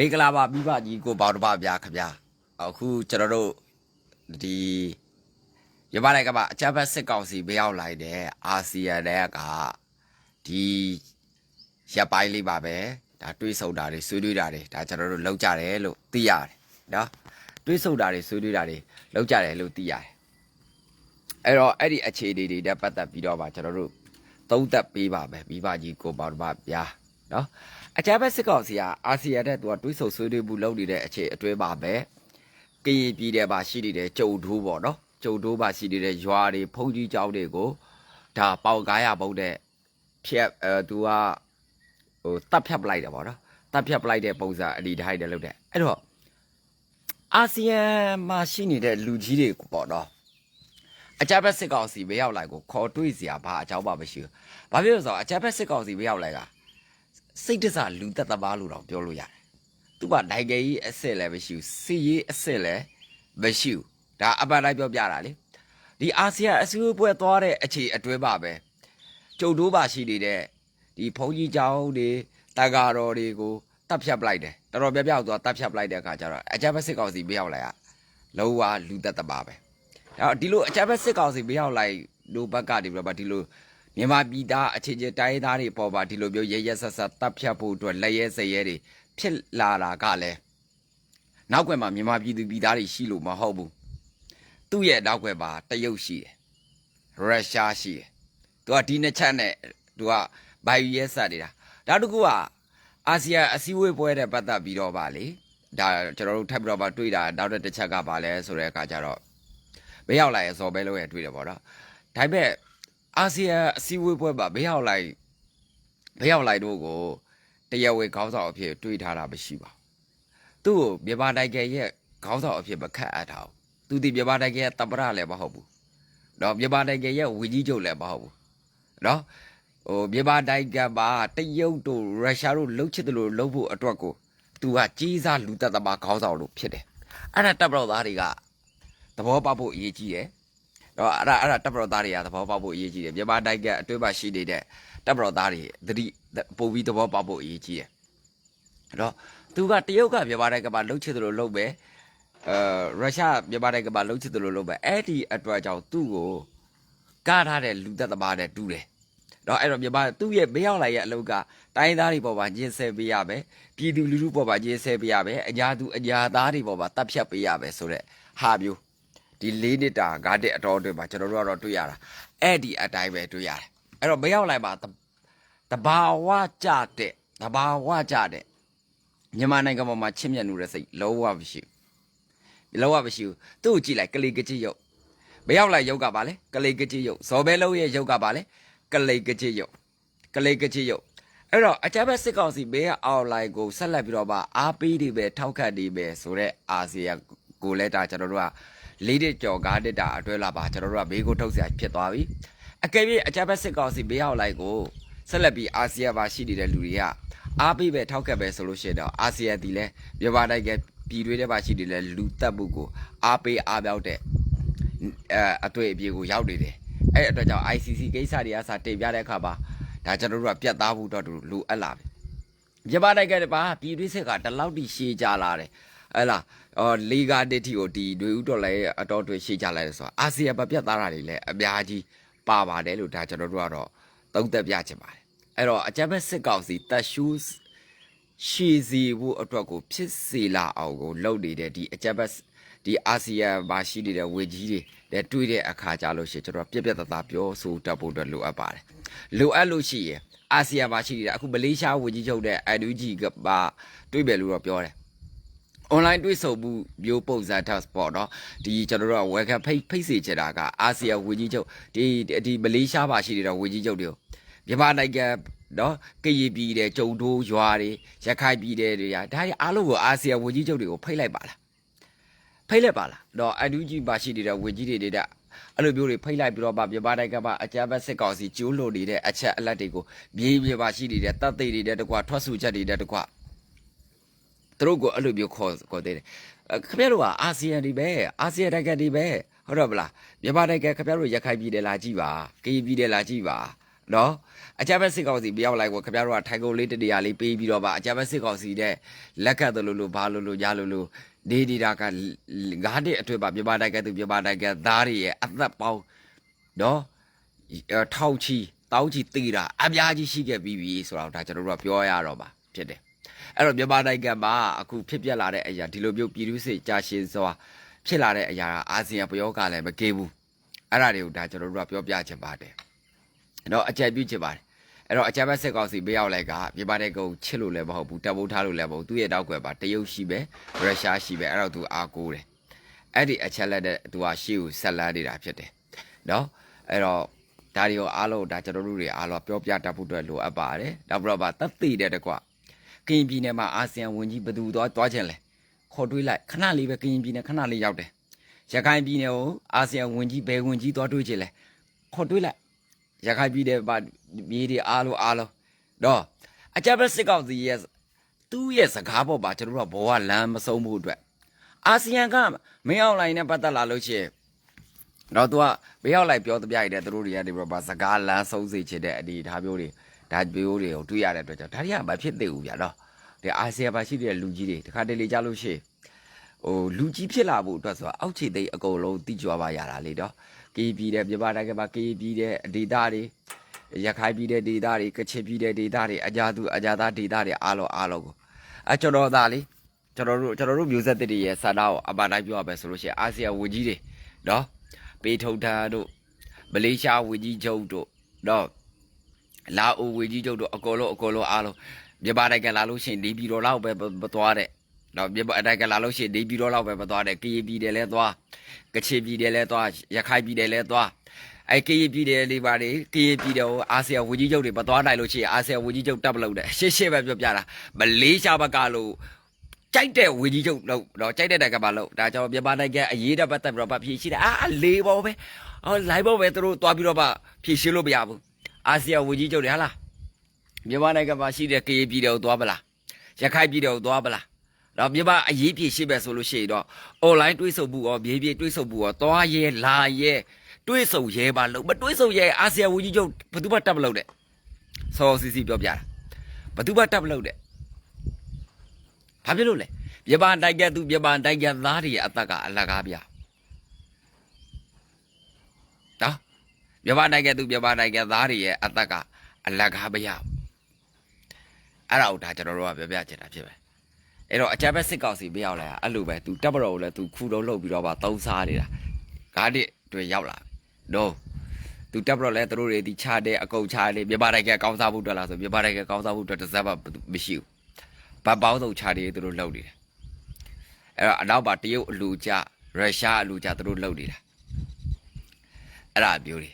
မင်္ဂလာပါမိဘကြီးကိုပေါတော်ပါဗျာခင်ဗျာအခုကျွန်တော်တို့ဒီရပါလိုက်ကပါအကြမ်းဖက်စစ်ကောင်စီမရောက်လိုက်တဲ့အာဆီယံတဲ့ကဒီရပ်ပိုင်းလေးပါပဲဒါတွေးဆုံတာတွေဆွေးနွေးတာတွေဒါကျွန်တော်တို့လောက်ကြတယ်လို့သိရတယ်နော်တွေးဆုံတာတွေဆွေးနွေးတာတွေလောက်ကြတယ်လို့သိရတယ်အဲ့တော့အဲ့ဒီအခြေအနေတွေနဲ့ပတ်သက်ပြီးတော့ပါကျွန်တော်တို့သုံးသပ်ပေးပါမယ်မိဘကြီးကိုပေါတော်ပါဗျာ နော်အကြမ်းဖက်စစ်ကောင်စီကအာဆီယံတဲ့သူကတွေးဆုံဆွေးနွေးမှုလုပ်နေတဲ့အခြေအတွင်းပါပဲကရင်ပြည်တယ်ပါရှိနေတဲ့ကြုံထိုးပေါ့နော်ကြုံထိုးပါရှိနေတဲ့ရွာတွေဖုန်ကြီးကျောင်းတွေကိုဒါပေါင်ကားရပုံတဲ့ဖြက်အဲသူကဟိုတတ်ဖြတ်ပလိုက်တယ်ပေါ့နော်တတ်ဖြတ်ပလိုက်တဲ့ပုံစံအဒီတိုင်းတယ်လုပ်တဲ့အဲ့တော့အာဆီယံမှာရှိနေတဲ့လူကြီးတွေပေါ့နော်အကြမ်းဖက်စစ်ကောင်စီမရောက်လိုက်ကိုခေါ်တွေးစရာဘာအကြောင်းမှမရှိဘူး။ဘာဖြစ်လို့လဲဆိုတော့အကြမ်းဖက်စစ်ကောင်စီမရောက်လိုက်က စိတ်တစလူသက်သက်ပါလို့တော့ပြောလို့ရတယ်သူ့မှာနိုင်ငံရေးအဆင့်လည်းမရှိဘူးစီရေးအဆင့်လည်းမရှိဘူးဒါအပန်တိုင်းပြောပြတာလေဒီအာဆီယံအစည်းအဝေးသွားတဲ့အခြေအတွဲပါပဲကျုပ်တို့ပါရှိနေတဲ့ဒီဘုန်းကြီးကျောင်းတွေတက္ကရာတော်တွေကိုတတ်ဖြတ်ပလိုက်တယ်တော်တော်ပြပြသူကတတ်ဖြတ်ပလိုက်တဲ့အခါကျတော့အကြမ်းဖက်စစ်ကောင်စီမရောက်လိုက်ရလုံးဝလူသက်သက်ပါပဲအဲ့တော့ဒီလိုအကြမ်းဖက်စစ်ကောင်စီမရောက်လိုက်လို့ဘက်ကနေပြီးတော့ဒီလို မြန်မာပြည်သားအခြေချင်းတိုင်းရင်းသားတွေပေါ်ပါဒီလိုမျိုးရဲရဲဆက်ဆက်တပ်ဖြတ်ဖို့အတွက်လက်ရဲစရဲတွေဖြစ်လာတာကလည်းနောက်ွယ်မှာမြန်မာပြည်သူပြည်သားတွေရှိလို့မဟုတ်ဘူးသူ့ရဲ့နောက်ွယ်မှာတရုတ်ရှိတယ်ရုရှားရှိတယ်သူကဒီနှစ်ချက်နဲ့သူကဘိုင်ရဲဆက်နေတာဒါတကူကအာဆီယံအစည်းအဝေးပွဲတဲ့ပတ်သက်ပြီးတော့ပါလေဒါကျွန်တော်တို့ထပ်ပြီးတော့ပါတွေ့တာနောက်တစ်ချက်ကပါလဲဆိုတဲ့အခါကျတော့မရောက်လာရဲ့ဇော်ပဲလို့ရတွေ့တယ်ပေါ့နော်ဒါပေမဲ့ အာဆီယံအစည်းအဝေးပွဲမှာဘေးရောက်လိုက်ဘေးရောက်လိုက်တို့ကိုတရားဝင်ခေါင်းဆောင်အဖြစ်တွေးထားတာမရှိပါဘူးသူ့ကိုမြန်မာနိုင်ငံရဲ့ခေါင်းဆောင်အဖြစ်မခတ်အပ်တာဘူးသူဒီမြန်မာနိုင်ငံရဲ့တပရလည်းမဟုတ်ဘူးတော့မြန်မာနိုင်ငံရဲ့ဝီကြီးချုပ်လည်းမဟုတ်ဘူးနော်ဟိုမြန်မာနိုင်ငံမှာတရုတ်တို့ရုရှားတို့လှုပ်ချစ်တယ်လို့လှုပ်ဖို့အတွက်ကိုသူကကြီးစားလူသက်သမားခေါင်းဆောင်လို့ဖြစ်တယ်အဲ့ဒါတပ်မတော်သားတွေကသဘောပေါက်ဖို့အရေးကြီးတယ် တော့အဲ့ဒါအဲ့ဒါတပ်မတော်သားတွေကသဘောပေါက်ဖို့အရေးကြီးတယ်မြန်မာနိုင်ငံအတွင်းမှာရှိနေတဲ့တပ်မတော်သားတွေသတိပို့ပြီးသဘောပေါက်ဖို့အရေးကြီးတယ်အဲ့တော့သူကတရုတ်ကမြန်မာနိုင်ငံမှာလှုပ်ချစ်တယ်လို့လှုပ်ပဲအဲရုရှားမြန်မာနိုင်ငံမှာလှုပ်ချစ်တယ်လို့လှုပ်ပဲအဲ့ဒီအတွက်ကြောင့်သူ့ကိုကားထားတဲ့လူသက်သမားနဲ့တူတယ်တော့အဲ့တော့မြန်မာသူ့ရဲ့မရောက်လာရဲ့အလုပ်ကတိုင်းသားတွေပေါ်မှာညှင်းဆဲပေးရမယ်ပြည်သူလူထုပေါ်မှာညှင်းဆဲပေးရမယ်အညာသူအညာသားတွေပေါ်မှာတပ်ဖြတ်ပေးရမယ်ဆိုတဲ့ဟာမျိုး ဒီ၄နှစ်တာ၅နှစ်အတော်အတွင်းမှာကျွန်တော်တို့ကတော့တွေ့ရတာအဲ့ဒီအတိုင်းပဲတွေ့ရတယ်အဲ့တော့မရောက်လိုက်ပါတဘာဝကြတဲ့တဘာဝကြတဲ့မြန်မာနိုင်ငံပေါ်မှာချစ်မြတ်နူတဲ့စိတ်လုံးဝမရှိဘူးလုံးဝမရှိဘူးသူ့ကိုကြည့်လိုက်ကလေးကကြည့်ရုပ်မရောက်လိုက်ရုပ်ကပါလေကလေးကကြည့်ရုပ်ဇော်ဘဲလုံးရဲ့ရုပ်ကပါလေကလေးကကြည့်ရုပ်ကလေးကကြည့်ရုပ်အဲ့တော့အကြမ်းဖက်စစ်ကောင်စီဘေးကအော်လိုင်းကိုဆက်လက်ပြီးတော့ပါအားပေးနေပဲထောက်ခတ်နေပဲဆိုတော့အာဆီယံကိုလည်းဒါကျွန်တော်တို့က ၄တစ်ကျော်၅တစ်တာအတွဲလာပါကျွန်တော်တို့ကဘေးကိုထုတ်ဆရာဖြစ်သွားပြီအကယ်၍အကြပ်ဘက်စစ်ကောင်စီဘေးဟောက်လိုက်ကိုဆက်လက်ပြီးအာဆီယံပါရှိနေတဲ့လူတွေကအားပေးပဲထောက်ကပ်ပဲဆိုလို့ရှိရင်တော့အာဆီယံဒီလဲမြန်မာနိုင်ငံပြည်တွင်းထဲမှာရှိနေတဲ့လူတက်မှုကိုအားပေးအားပြောက်တဲ့အဲအတွေ့အပြေကိုရောက်နေတယ်အဲ့အတွက်ကြောင့် ICC ကိစ္စတွေအစားတင်ပြတဲ့အခါမှာဒါကျွန်တော်တို့ကပြတ်သားဖို့တော့လူအပ်လာပြီမြန်မာနိုင်ငံတပါပြည်တွင်းစစ်ကတလောက်တိရှည်ကြလာတယ်ဟဲ့လား အော်လီဂါတစ်တီကိုဒီတွေဥတော်လည်းအတော်တွေရှေ့ကြလိုက်တယ်ဆိုတာအာဆီယံမပြတ်သားတာတွေလည်းအများကြီးပါပါတယ်လို့ဒါကျွန်တော်တို့ကတော့သုံးသပ်ပြချင်ပါတယ်အဲ့တော့အကြမ်းဖက်စစ်ကောင်စီတက်ရှူးရှည်စီဖို့အတွက်ကိုဖြစ်စေလာအောင်ကိုလုပ်နေတဲ့ဒီအကြမ်းဖက်ဒီအာဆီယံမှာရှိနေတဲ့ဝေကြီးတွေလည်းတွေးတဲ့အခါကြလို့ရှိရင်ကျွန်တော်ပြက်ပြက်သားသားပြောဆိုတတ်ဖို့အတွက်လိုအပ်ပါတယ်လိုအပ်လို့ရှိရင်အာဆီယံမှာရှိနေတာအခုမလေးရှားဝေကြီးချုပ်တဲ့ NUG ကပါတွေးပဲလို့တော့ပြောတယ် online တွေ့ဆုံမှုမျိုးပုံစံ task ပေါ့နော်ဒီကျွန်တော်တို့က welcome ဖိတ်ဖိတ်စေချင်တာကအာဆီယံဝေကြီးချုပ်ဒီဒီမလေးရှားပါရှိနေတဲ့ဝေကြီးချုပ်တွေကိုမြန်မာနိုင်ငံနော်ကရင်ပြည်တဲ့ကြုံတိုးရွာတွေရခိုင်ပြည်တဲ့တွေကဒါတွေအားလုံးကိုအာဆီယံဝေကြီးချုပ်တွေကိုဖိတ်လိုက်ပါလားဖိတ်လိုက်ပါလားတော့အန်ယူဂျီပါရှိနေတဲ့ဝေကြီးတွေတွေကအဲ့လိုမျိုးတွေဖိတ်လိုက်ပြီးတော့ဗမြန်မာနိုင်ငံမှာအကြမ်းဖက်စစ်ကောင်စီကျိုးလို့နေတဲ့အချက်အလက်တွေကိုမြေမြေပါရှိနေတဲ့တပ်သိတွေတဲ့တကွာထွက်စုချက်တွေတဲ့တကွာ သူတို့ကိုအဲ့လိုမျိုးခေါ်ခေါ်သေးတယ်အဲ့ခင်ဗျားတို့ကအာဆီယံဒီပဲအာဆီယံတက်ကဒီပဲဟုတ်တော့ဗလားမြန်မာနိုင်ငံခင်ဗျားတို့ရခိုင်ပြည်တယ်လာကြည့်ပါကရင်ပြည်တယ်လာကြည့်ပါနော်အကြမ်းဖက်စစ်ကောင်စီမရောက်လိုက်ကိုခင်ဗျားတို့ကထိုင်ကုန်လေးတတရားလေးပေးပြီးတော့ပါအကြမ်းဖက်စစ်ကောင်စီတဲ့လက်ခတ်တယ်လို့လို့ဘာလို့လို့ရလို့လို့ဒေဒီတာကငါးနှစ်အတွင်းပါပြပတိုက်ကသူပြပတိုက်ကသားတွေရဲ့အသက်ပေါင်းနော်အဲထောက်ချီတောက်ချီတေးတာအများကြီးရှိခဲ့ပြီးပြီဆိုတော့ဒါကျွန်တော်တို့ကပြောရတော့ပါဖြစ်တယ် အဲ့တော့မြန်မာနိုင်ငံမှာအခုဖြစ်ပျက်လာတဲ့အရာဒီလိုမျိုးပြည်သူစစ်ကြာရှည်စွာဖြစ်လာတဲ့အရာကအာဆီယံပယောကလည်းမကေဘူးအဲ့ဒါတွေကိုဒါကျွန်တော်တို့ကပြောပြချင်ပါတယ်အဲ့တော့အကြံပြုချင်ပါတယ်အဲ့တော့အကြံဘက်စစ်ကောင်စီပေးရောက်လိုက်ကမြန်မာတဲ့ကုန်းချစ်လို့လည်းမဟုတ်ဘူးတပ်ဖို့ထားလို့လည်းမဟုတ်ဘူးသူ့ရဲ့တောက်ကွယ်ပါတရုတ်ရှိပဲရုရှားရှိပဲအဲ့တော့သူအားကိုးတယ်အဲ့ဒီအချက်လက်တဲ့သူကရှေ့ကိုဆက်လန်းနေတာဖြစ်တယ်နော်အဲ့တော့ဒါတွေကိုအားလုံးဒါကျွန်တော်တို့တွေအားလုံးပြောပြတတ်ဖို့အတွက်လိုအပ်ပါတယ်နောက်ပြီးတော့ဗာတက်သိတဲ့တကွ ကရင်ပြည်နယ်မှာအာဆီယံဝန်ကြီးဘယ်သူသွားသွားခြင်းလဲခေါ်တွေးလိုက်ခဏလေးပဲကရင်ပြည်နယ်ခဏလေးရောက်တယ်ရခိုင်ပြည်နယ်ကိုအာဆီယံဝန်ကြီးဘယ်ဝန်ကြီးသွားတွေးခြင်းလဲခေါ်တွေးလိုက်ရခိုင်ပြည်နယ်မှာမြေတွေအားလုံးအားလုံးတော့အကြမ်းဖက်စစ်ကောင်စီရဲ့သူ့ရဲ့စကားပေါ်မှာကျွန်တော်တို့ကဘောကလမ်းမဆုံးမှုအတွက်အာဆီယံကမင်းအောင်လိုင်းနဲ့ပတ်သက်လာလို့ရှိရင်တော့သူကဘေးရောက်လိုက်ပြောတပြိုင်တည်းသူတို့တွေကနေပြီးတော့စကားလမ်းဆုံးစေချင်တဲ့အနေအထားမျိုးတွေ ဒါမျိုးတွေကိုတွေ့ရတဲ့အတွက်ကြောင့်ဒါတွေကမဖြစ်သေးဘူးဗျာနော်ဒီအာဆီယံမှာရှိတဲ့လူကြီးတွေတခါတလေကြလို့ရှိရင်ဟိုလူကြီးဖြစ်လာဖို့အတွက်ဆိုတာအောက်ခြေသိမ်းအကုန်လုံးတိကြွားပါရတာလေတော့ကေးပြည်တဲ့ပြပတိုင်းကပါကေးပြည်တဲ့ဒေသတွေရခိုင်ပြည်တဲ့ဒေသတွေကချင်ပြည်တဲ့ဒေသတွေအကြသူအကြသားဒေသတွေအားလုံးအားလုံးကိုအကျွန်တော်သားလေကျွန်တော်တို့ကျွန်တော်တို့မျိုးဆက်တွေရဲ့စာသားကိုအပါတိုင်းပြောရမယ်ဆိုလို့ရှိရင်အာဆီယံဝန်ကြီးတွေနော်ပေထုံထန်တို့မလေးရှားဝန်ကြီးချုပ်တို့နော် လာအိုဝန်ကြီးချုပ်တို့အကုန်လုံးအကုန်လုံးအားလုံးမြန်မာနိုင်ငံလာလို့ရှိရင်ဒီပြည်တော်လောက်ပဲမသွားတဲ့နော်မြန်မာနိုင်ငံလာလို့ရှိရင်ဒီပြည်တော်လောက်ပဲမသွားတဲ့ကေးပြည်တယ်လဲသွားကချင်ပြည်တယ်လဲသွားရခိုင်ပြည်တယ်လဲသွားအဲကရင်ပြည်တယ်လေးပါလေကရင်ပြည်တယ်ကိုအာဆီယံဝကြီးချုပ်တွေမသွားနိုင်လို့ရှိရင်အာဆီယံဝကြီးချုပ်တပ်မလို့တဲ့ရှင်းရှင်းပဲပြောပြတာမလေးရှားဘက်ကလို့ကြိုက်တဲ့ဝကြီးချုပ်လို့တော့ကြိုက်တဲ့တိုက်ကပါလို့ဒါကြောင့်မြန်မာနိုင်ငံအရေးတက်ပတ်သက်ပြီးတော့ဖြည့်ရှိတယ်အာလေးပေါ်ပဲဟောလိုက်ပေါ်ပဲသူတို့သွားပြီးတော့ဖြည့်ရှင်းလို့မရဘူး အာဆီယံဝကြီးချုပ်တွေဟာလားမြန်မာနိုင်ငံမှာရှိတဲ့ကရင်ပြည်တယ်ကိုသွားပလားရခိုင်ပြည်တယ်ကိုသွားပလားတော့မြမအရေးပြေရှိပဲဆိုလို့ရှိရင်တော့ online တွေးဆုံမှုရောမြေပြေတွေးဆုံမှုရောသွားရဲလာရဲတွေးဆုံရဲပါလို့မတွေးဆုံရဲအာဆီယံဝန်ကြီးချုပ်ဘယ်သူမှတက်မလို့တဲ့ဆောစီစီပြောပြတာဘယ်သူမှတက်မလို့တဲ့ဘာဖြစ်လို့လဲမြန်မာနိုင်ငံသူမြန်မာနိုင်ငံသားတွေရဲ့အသက်က အလကားပြနော် မြန်မာနိုင်ငံသူမြန်မာနိုင်ငံသားတွေရဲ့အသက်ကအလကားမရဘူးအဲ့ဒါကိုဒါကျွန်တော်တို့ကပြောပြချင်တာဖြစ်ပဲ အဲ့တော့အကြမ်းဖက်စစ်ကောင်စီမရောက်လာအဲ့လိုပဲ तू တပ်မတော်ကိုလည်း तू ခုတော့လှုပ်ပြီးတော့ပါသုံးစားနေတာဂါးတစ်တွေရောက်လာတော့ तू တပ်မတော်လည်းသူတို့တွေဒီချတဲ့အကုတ်ချတယ်မြန်မာနိုင်ငံကောင်းစားဖို့အတွက်လားဆိုမြန်မာနိုင်ငံကောင်းစားဖို့အတွက်တစ်စက်မှမရှိဘူးဗတ်ပေါင်းစုံချတယ်သူတို့လှုပ်နေတယ်အဲ့တော့အနောက်ပါတရုတ်အလူကြရုရှားအလူကြသူတို့လှုပ်နေတာအဲ့ဒါမျိုးတွေ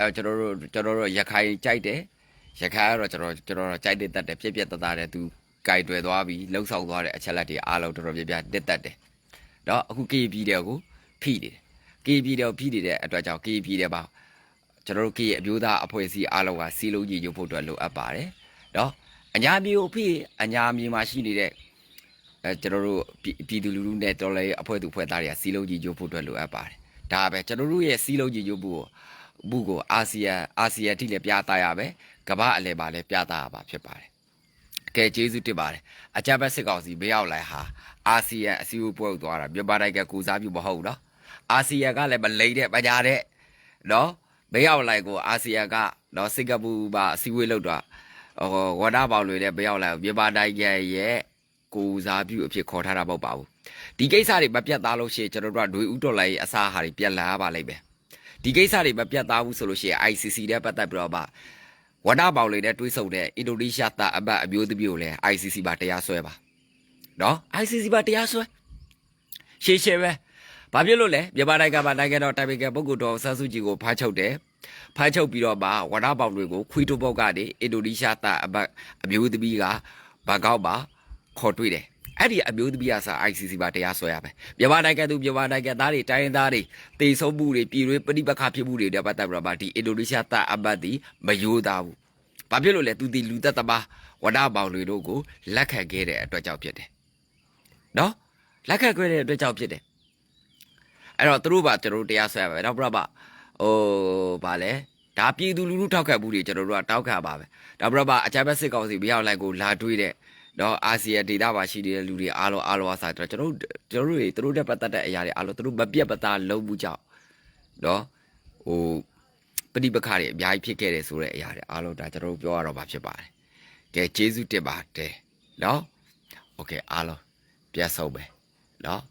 အဲ့တော့ကျွန်တော်တို့ကျွန်တော်တို့ရခိုင်ကြိုက်တယ်ရခိုင်ကတော့ကျွန်တော်ကျွန်တော်တို့ကြိုက်တဲ့တက်တယ်ပြက်ပြက်တသားတယ် तू ကြိုက်တွယ်သွားပြီးလှုပ်ဆောင်သွားတဲ့အချက်လက်တွေအားလုံးတော်တော်ပြပြတက်တက်တယ်။တော့အခု KB တဲ့ကိုဖိနေတယ်။ KB တဲ့ကိုဖိနေတဲ့အတွက်ကြောင့် KB တဲ့ပါကျွန်တော်တို့ KB အမျိုးသားအဖွဲ့အစည်းအားလုံးကစီလုံးကြီးရုပ်ဖို့အတွက်လိုအပ်ပါတယ်။တော့အညာမျိုးကိုဖိအညာမျိုးမှာရှိနေတဲ့အဲကျွန်တော်တို့ပြည်သူလူထုနဲ့တော်လည်းအဖွဲ့သူအဖွဲ့သားတွေကစီလုံးကြီးရုပ်ဖို့အတွက်လိုအပ်ပါတယ်။ဒါပဲကျွန်တော်တို့ရဲ့စီလုံးကြီးရုပ်ဖို့ ဘုကိုအာဆီယံအာဆီယံတိလည်းပြသရပဲ။ကမ္ဘာအလဲပါလည်းပြသရပါဖြစ်ပါတယ်။ကဲကျေးဇူးတင်ပါတယ်အကြမ်းဖက်စစ်ကောင်စီဘေးရောက်လိုက်ဟာအာဆီယံအစည်းအဝေးပွဲကိုသွားတာမြန်မာနိုင်ငံကူစားပြုမဟုတ်ဘူးနော်အာဆီယံကလည်းမလိမ့်တဲ့မညာတဲ့နော်ဘေးရောက်လိုက်ကိုအာဆီယံကနော်စင်ကာပူမှာအစည်းအဝေးလုပ်တော့ဟိုဝါဒပေါင်တွေလည်းဘေးရောက်လိုက်ကိုမြန်မာနိုင်ငံရဲ့ကူစားပြုအဖြစ်ခေါ်ထားတာမဟုတ်ပါဘူးဒီကိစ္စတွေမပြတ်သားလို့ရှိရင်ကျွန်တော်တို့ကဒွေဥတော်လိုက်အစားအဟာတွေပြက်လာရပါလိမ့်မယ် ဒီကိစ္စတွေမပြတ်သားဘူးဆိုလို့ရှိရင် ICC တဲ့ပတ်သက်ပြီးတော့မှဝဒပေါင်လေးနဲ့တွေးဆုံတဲ့အင်ဒိုနီးရှားသားအပတ်အမျိုးသမီးကိုလည်း ICC ပါတရားစွဲပါနော် ICC ပါတရားစွဲရှေ့ရှေ့ပဲဘာဖြစ်လို့လဲမြန်မာနိုင်ငံမှာနိုင်ငံတော်တိုင်ပင်ခံပုဂ္ဂိုလ်တော်ဆန်းစုကြည်ကိုဖမ်းချုပ်တယ်ဖမ်းချုပ်ပြီးတော့မှဝဒပေါင်တွေကိုခွီတိုဘော့ကနေအင်ဒိုနီးရှားသားအပတ်အမျိုးသမီးကဘန်ကောက်မှာခေါ်တွေ့တယ် အဲ့ဒီအမျိုးသမီးကစာ ICC ပါတရားစွဲရမယ်မြန်မာနိုင်ငံသူမြန်မာနိုင်ငံသားတွေတိုင်းရင်းသားတွေတေဆုံးမှုတွေပြည်တွင်းပဋိပက္ခဖြစ်မှုတွေနဲ့ပတ်သက်ပြီးတော့မှဒီအင်ဒိုနီးရှားသားအပတ်ဒီမယိုးသားဘူးဘာဖြစ်လို့လဲသူဒီလူသက်သမားဝဒပေါင်တွေတို့ကိုလက်ခံခဲ့တဲ့အတွက်ကြောင့်ဖြစ်တယ်နော်လက်ခံခဲ့တဲ့အတွက်ကြောင့်ဖြစ်တယ်အဲ့တော့သူတို့ပါကျွန်တော်တို့တရားဆွဲရမယ်နောက်ပြတော့ပါဟိုဗာလဲဒဒါပြည်သူလူထုထောက်ခံမှုတွေကျွန်တော်တို့ကတောက်ခံပါပဲဒါပြတော့ပါအကြမ်းဖက်စစ်ကောင်စီမရောက်လိုက်ကိုလာတွေးတဲ့ နော်အာဆီယံဒေသမှာရှိနေတဲ့လူတွေအားလုံးအားလုံးအစားကျွန်တော်တို့ကျွန်တော်တို့တွေသူတို့တက်ပတ်သက်တဲ့အရာတွေအားလုံးသူတို့မပြတ်ပသားလုံးမှုကြောင့်နော်ဟိုပဋိပက္ခတွေအများကြီးဖြစ်ခဲ့တယ်ဆိုတဲ့အရာတွေအားလုံးဒါကျွန်တော်တို့ပြောရတော့မှာဖြစ်ပါတယ်ကဲကျေးဇူးတင်ပါတယ်နော်โอเคအားလုံးပြန်ဆုံးပဲနော်